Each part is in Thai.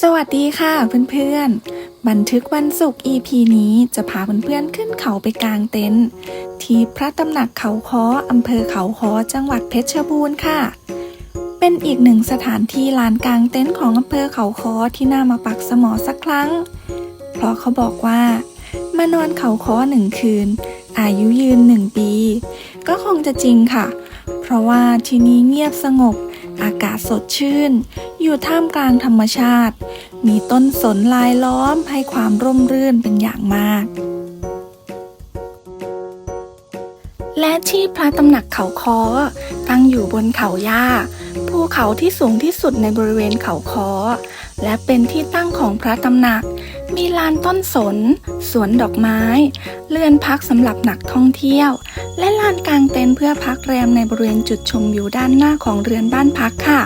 สวัสดีค่ะเพื่อนๆ บันทึกวันศุกร์ EP นี้จะพาเพื่อนๆขึ้นเขาไปกางเต็นท์ที่พระตำหนักเขาค้ออำเภอเขาค้อจังหวัดเพชรบูรณ์ค่ะ เป็นอีกหนึ่งสถานที่ลานกางเต็นท์ของอำเภอเขาค้อที่น่ามาปักสมอสักครั้ง เพราะเขาบอกว่า มานอนเขาค้อหนึ่งคืน อายุยืนหนึ่งปี ก็คงจะจริงค่ะ เพราะว่าที่นี่เงียบสงบ อากาศสดชื่น อยู่ท่ามกลางธรรมชาติ มีต้นสนลายล้อมให้ความร่มรื่นเป็นอย่างมาก และที่พระตำหนักเขาคอตั้งอยู่บนเขาย่าภูเขาที่สูงที่สุดในบริเวณเขาคอและเป็นที่ตั้งของพระตำหนัก มีลานต้นสน สวนดอกไม้เรือนพักสำหรับนักท่องเที่ยว และลานกางเต็นท์เพื่อพักแรมในบริเวณจุดชมวิวด้านหน้าของเรือนบ้านพักค่ะ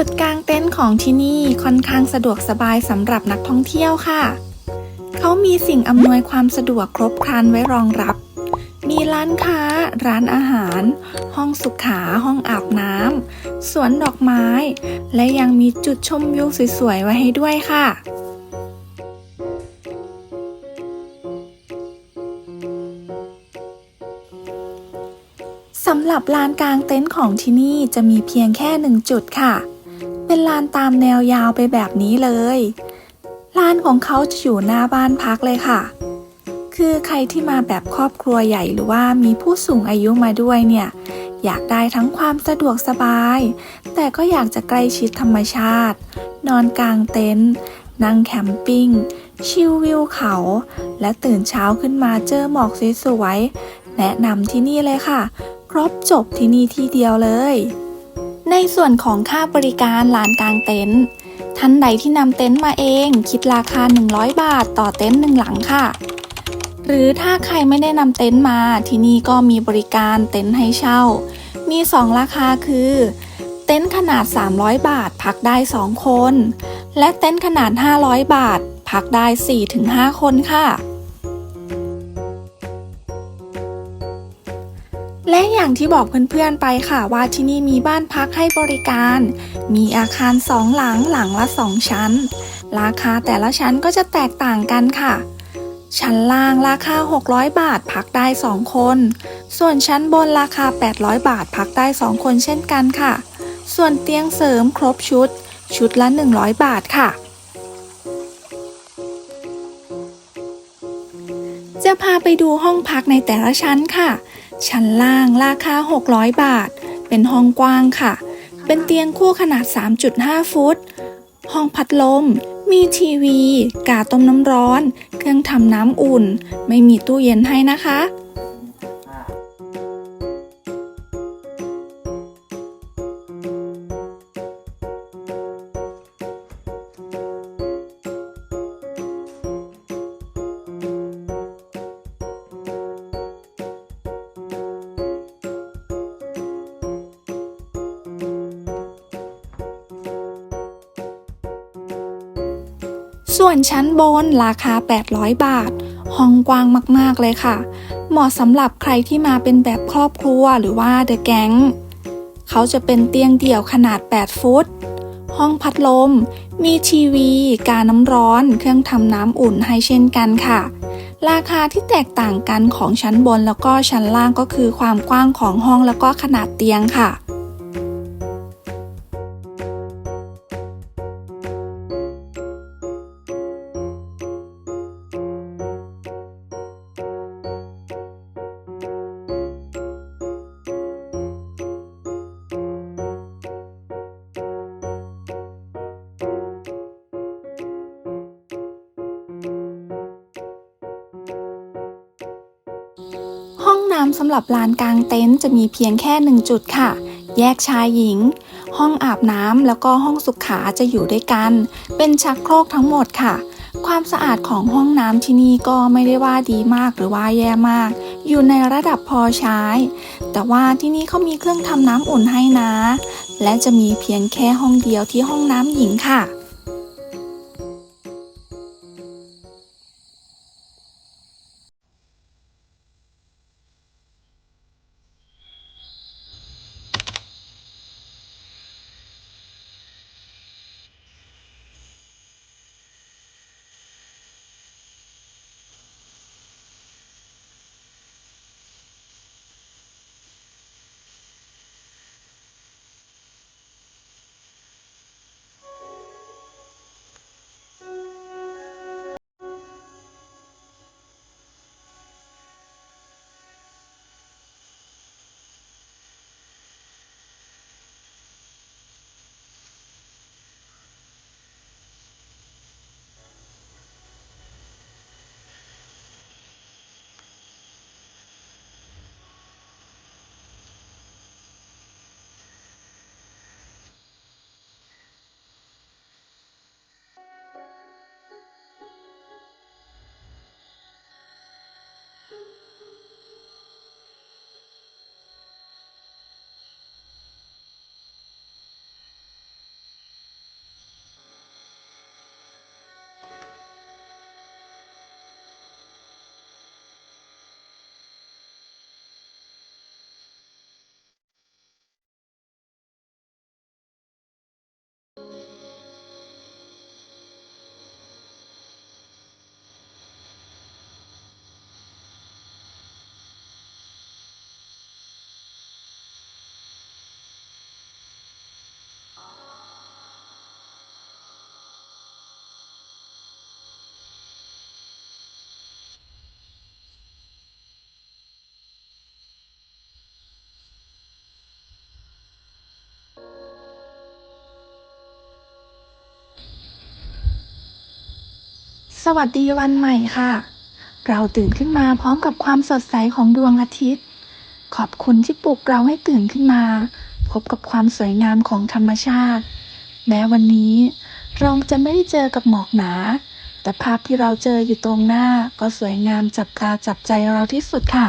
จุดกางเต็นท์ของที่นี่ค่อนข้างสะดวกสบายสำหรับนักท่องเที่ยวค่ะ เขามีสิ่งอำนวยความสะดวกครบครันไว้รองรับ มีร้านค้า ร้านอาหาร ห้องสุขา ห้องอาบน้ำ สวนดอกไม้ และยังมีจุดชมวิวสวยๆ ไว้ให้ด้วยค่ะสำหรับลานกลางเต็นท์ของที่นี่จะมีเพียงแค่หนึ่งจุดค่ะ เป็นลานตามแนวยาวไปแบบนี้เลย ลานของเขาจะอยู่หน้าบ้านพักเลยค่ะ คือใครที่มาแบบครอบครัวใหญ่หรือว่ามีผู้สูงอายุมาด้วยเนี่ย อยากได้ทั้งความสะดวกสบาย แต่ก็อยากจะใกล้ชิดธรรมชาติ นอนกลางเต็นท์นั่งแคมปิ้ง ชิลวิวเขา และตื่นเช้าขึ้นมาเจอหมอกสวยๆ แนะนำที่นี่เลยค่ะ ครบจบที่นี่ที่เดียวเลย ในส่วนของค่าบริการลานกลางเต็นท์ท่านใดที่นำเต็นท์มาเอง คิดราคา 100 บาทต่อเต็นท์หนึ่งหลังค่ะ หรือถ้าใครไม่ได้นำเต็นท์มาที่นี่ก็มีบริการเต็นท์ให้เช่า มี 2 ราคาคือ เต็นท์ขนาด 300 บาทพักได้ 2 คน และเต็นท์ขนาด 500 บาท พักได้ 4-5 คนค่ะ และอย่างที่บอกเพื่อนๆไปค่ะว่าที่นี่มีบ้านพักให้บริการ มีอาคารสองหลังหลังละสองชั้น ราคาแต่ละชั้นก็จะแตกต่างกันค่ะ ชั้นล่างราคา 600 บาทพักได้ 2 คน ส่วนชั้นบนราคา 800 บาทพักได้ 2 คนเช่นกันค่ะ ส่วนเตียงเสริมครบชุด ชุดละ 100 บาทค่ะจะพาไปดูห้องพักในแต่ละชั้นค่ะ ชั้นล่างราคา 600 บาท เป็นห้องกว้างค่ะ เป็นเตียงคู่ขนาด 3.5 ฟุต ห้องพัดลม มีทีวี กาต้มน้ำร้อน เครื่องทำน้ำอุ่น ไม่มีตู้เย็นให้นะคะ ส่วนชั้นบนราคา 800 บาท ห้องกว้างมากๆเลยค่ะ เหมาะสำหรับใครที่มาเป็นแบบครอบครัวหรือว่าเดอะแก๊งเขาจะเป็นเตียงเดี่ยวขนาด 8 ฟุต ห้องพัดลม มีทีวี กาน้ำร้อน เครื่องทำน้ำอุ่นให้เช่นกันค่ะ ราคาที่แตกต่างกันของชั้นบนแล้วก็ชั้นล่างก็คือความกว้างของห้องแล้วก็ขนาดเตียงค่ะำสำหรับลานกลางเต็นท์จะมีเพียงแค่หนึ่งจุดค่ะ แยกชายหญิง ห้องอาบน้ำแล้วก็ห้องสุขาจะอยู่ด้วยกัน เป็นชักโครกทั้งหมดค่ะ ความสะอาดของห้องน้ำที่นี่ก็ไม่ได้ว่าดีมากหรือว่าแย่มาก อยู่ในระดับพอใช้ แต่ว่าที่นี่เขามีเครื่องทำน้ำอุ่นให้นะ และจะมีเพียงแค่ห้องเดียวที่ห้องน้ำหญิงค่ะ วัสดีวันใหม่ค่ะ เราตื่นขึ้นมาพร้อมกับความสดใสของดวงอาทิตย์ ขอบคุณที่ปลุกเราให้ตื่นขึ้นมา พบกับความสวยงามของธรรมชาติ แม้วันนี้ เราจะไม่ได้เจอกับหมอกหนา แต่ภาพที่เราเจออยู่ตรงหน้าก็สวยงามจับตาจับใจเราที่สุดค่ะ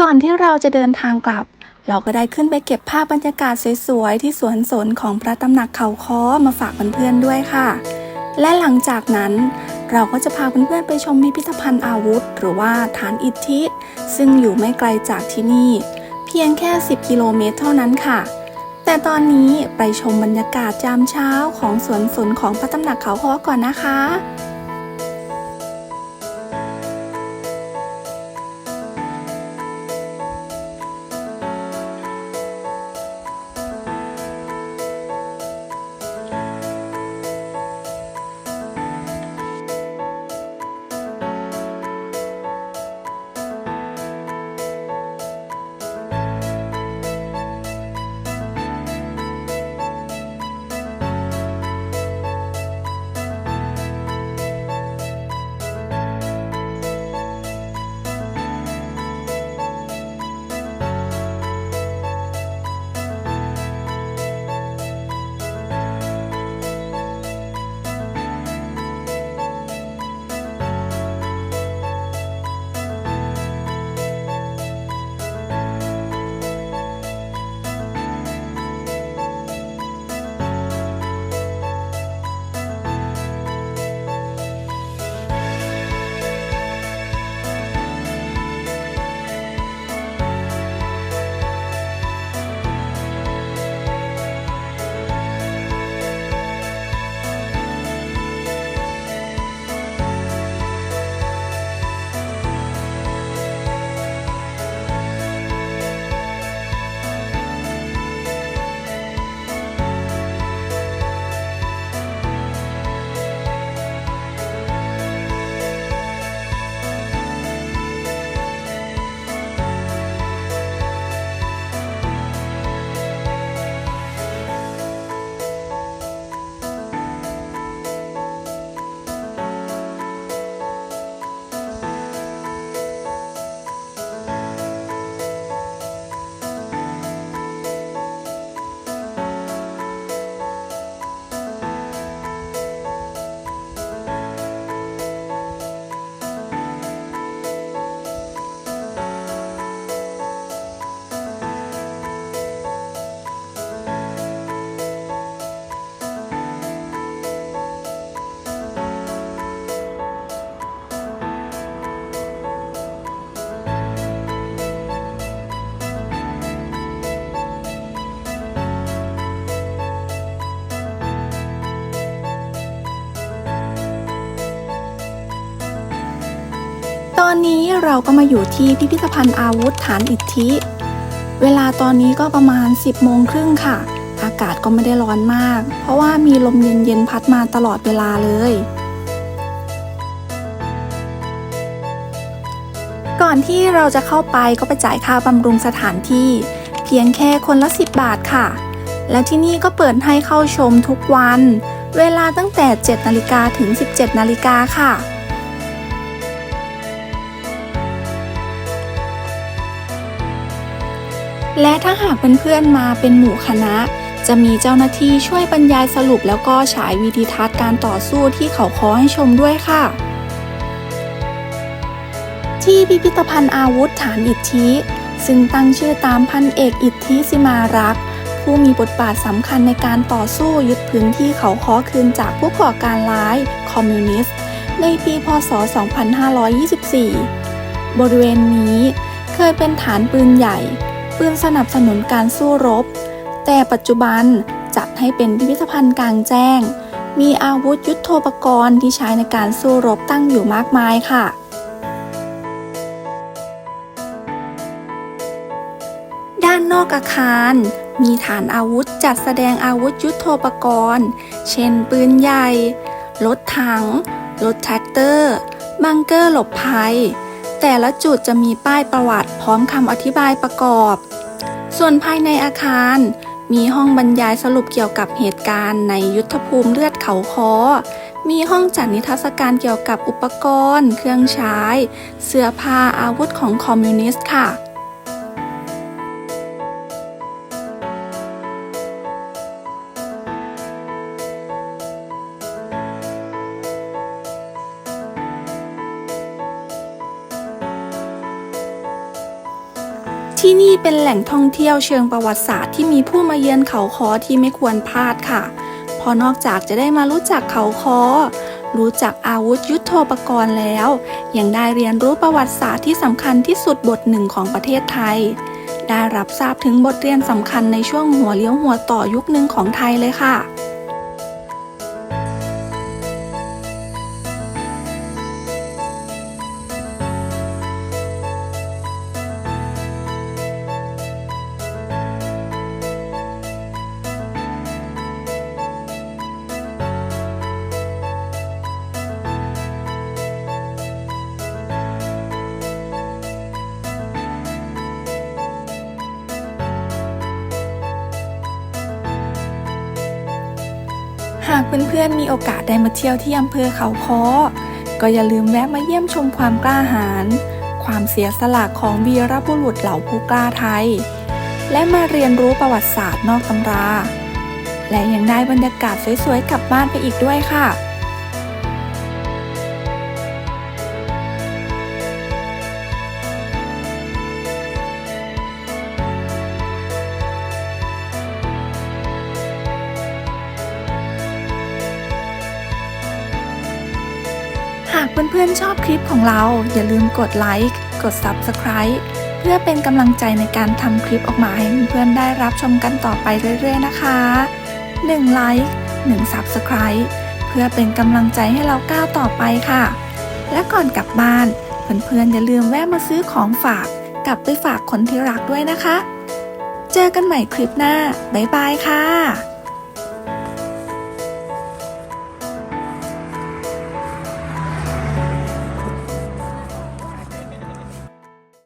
ก่อนที่เราจะเดินทางกลับ เราก็ได้ขึ้นไปเก็บภาพบรรยากาศสวยๆที่สวนสนของพระตำหนักเขาค้อมาฝากเพื่อนๆด้วยค่ะ และหลังจากนั้นเราก็จะพาเพื่อนๆไปชมพิพิธภัณฑ์อาวุธ หรือว่าฐานอิฐทิซึ่งอยู่ไม่ไกลจากที่นี่ เพียงแค่ 10 กิโลเมตรเท่านั้นค่ะ แต่ตอนนี้ไปชมบรรยากาศยามเช้าของสวนสนของพระตำหนักเขาค้อก่อนนะคะ อนนี้เราก็มาอยู่ที่พิพิธภัณฑ์อาวุธฐานอิทธิ เวลาตอนนี้ก็ประมาณ 10โมงครึ่งค่ะ อากาศก็ไม่ได้ร้อนมาก เพราะว่ามีลมเย็นๆพัดมาตลอดเวลาเลย ก่อนที่เราจะเข้าไปก็ไปจ่ายค่าบำรุงสถานที่ เพียงแค่คนละ 10 บาทค่ะ และที่นี่ก็เปิดให้เข้าชมทุกวัน เวลาตั้งแต่ 7นาฬิกาถึง 17นาฬิกาค่ะ และถ้าหากเพื่อนๆมาเป็นหมู่คณะ จะมีเจ้าหน้าที่ช่วยบรรยายสรุปแล้วก็ฉายวิดีทัศน์การต่อสู้ที่เขาคอให้ชมด้วยค่ะ ที่พิพิธภัณฑ์อาวุธฐานอิทธิซึ่งตั้งชื่อตามพันเอกอิทธิสิมารักษ์ผู้มีบทบาทสำคัญในการต่อสู้ยึดพื้นที่เขาคอคืนจากผู้ก่อการร้ายคอมมิวนิสต์ ในปี พศ 2524 บริเวณนี้เคยเป็นฐานปืนใหญ่ ปืนสนับสนุนการสู้รบ แต่ปัจจุบันจัดให้เป็นพิพิธภัณฑ์กลางแจ้ง มีอาวุธยุทโธปกรณ์ที่ใช้ในการสู้รบตั้งอยู่มากมายค่ะ ด้านนอกอาคาร มีฐานอาวุธจัดแสดงอาวุธยุทโธปกรณ์ เช่นปืนใหญ่ รถถัง รถแท็กเตอร์ บังเกอร์หลบภัย แต่ละจุดจะมีป้ายประวัติพร้อมคำอธิบายประกอบ ส่วนภายในอาคาร มีห้องบรรยายสรุปเกี่ยวกับเหตุการณ์ในยุทธภูมิเลือดเขาคอมีห้องจัดนิทรรศการเกี่ยวกับอุปกรณ์ เครื่องใช้ เสื้อผ้าอาวุธของคอมมิวนิสต์ค่ะ เป็นแหล่งท่องเที่ยวเชิงประวัติศาสตร์ที่มีผู้มาเยือนเขาคอที่ไม่ควรพลาดค่ะเพราะนอกจากจะได้มารู้จักเขาคอ รู้จักอาวุธยุทโธปกรณ์แล้ว ยังได้เรียนรู้ประวัติศาสตร์ที่สำคัญที่สุดบทหนึ่งของประเทศไทย ได้รับทราบถึงบทเรียนสำคัญในช่วงหัวเลี้ยวหัวต่อยุคหนึ่งของไทยเลยค่ะ เพื่อนๆมีโอกาสได้มาเที่ยวที่อำเภอเขาค้อก็อย่าลืมแวะมาเยี่ยมชมความกล้าหาญ ความเสียสละของวีรบุรุษเหล่าผู้กล้าไทย และมาเรียนรู้ประวัติศาสตร์นอกตำรา และยังได้บรรยากาศสวยๆกลับบ้านไปอีกด้วยค่ะ เพื่อนๆชอบคลิปของเรา อย่าลืมกดไลค์ กด Subscribe เพื่อเป็นกำลังใจในการทำคลิปออกมาให้เพื่อนๆได้รับชมกันต่อไปเรื่อยๆนะคะ1ไลค์1 Subscribe เพื่อเป็นกำลังใจให้เราก้าวต่อไปค่ะ และก่อนกลับบ้านเพื่อนๆอย่าลืมแวะมาซื้อของฝาก กลับไปฝากคนที่รักด้วยนะคะ เจอกันใหม่คลิปหน้า บ๊ายบายค่ะ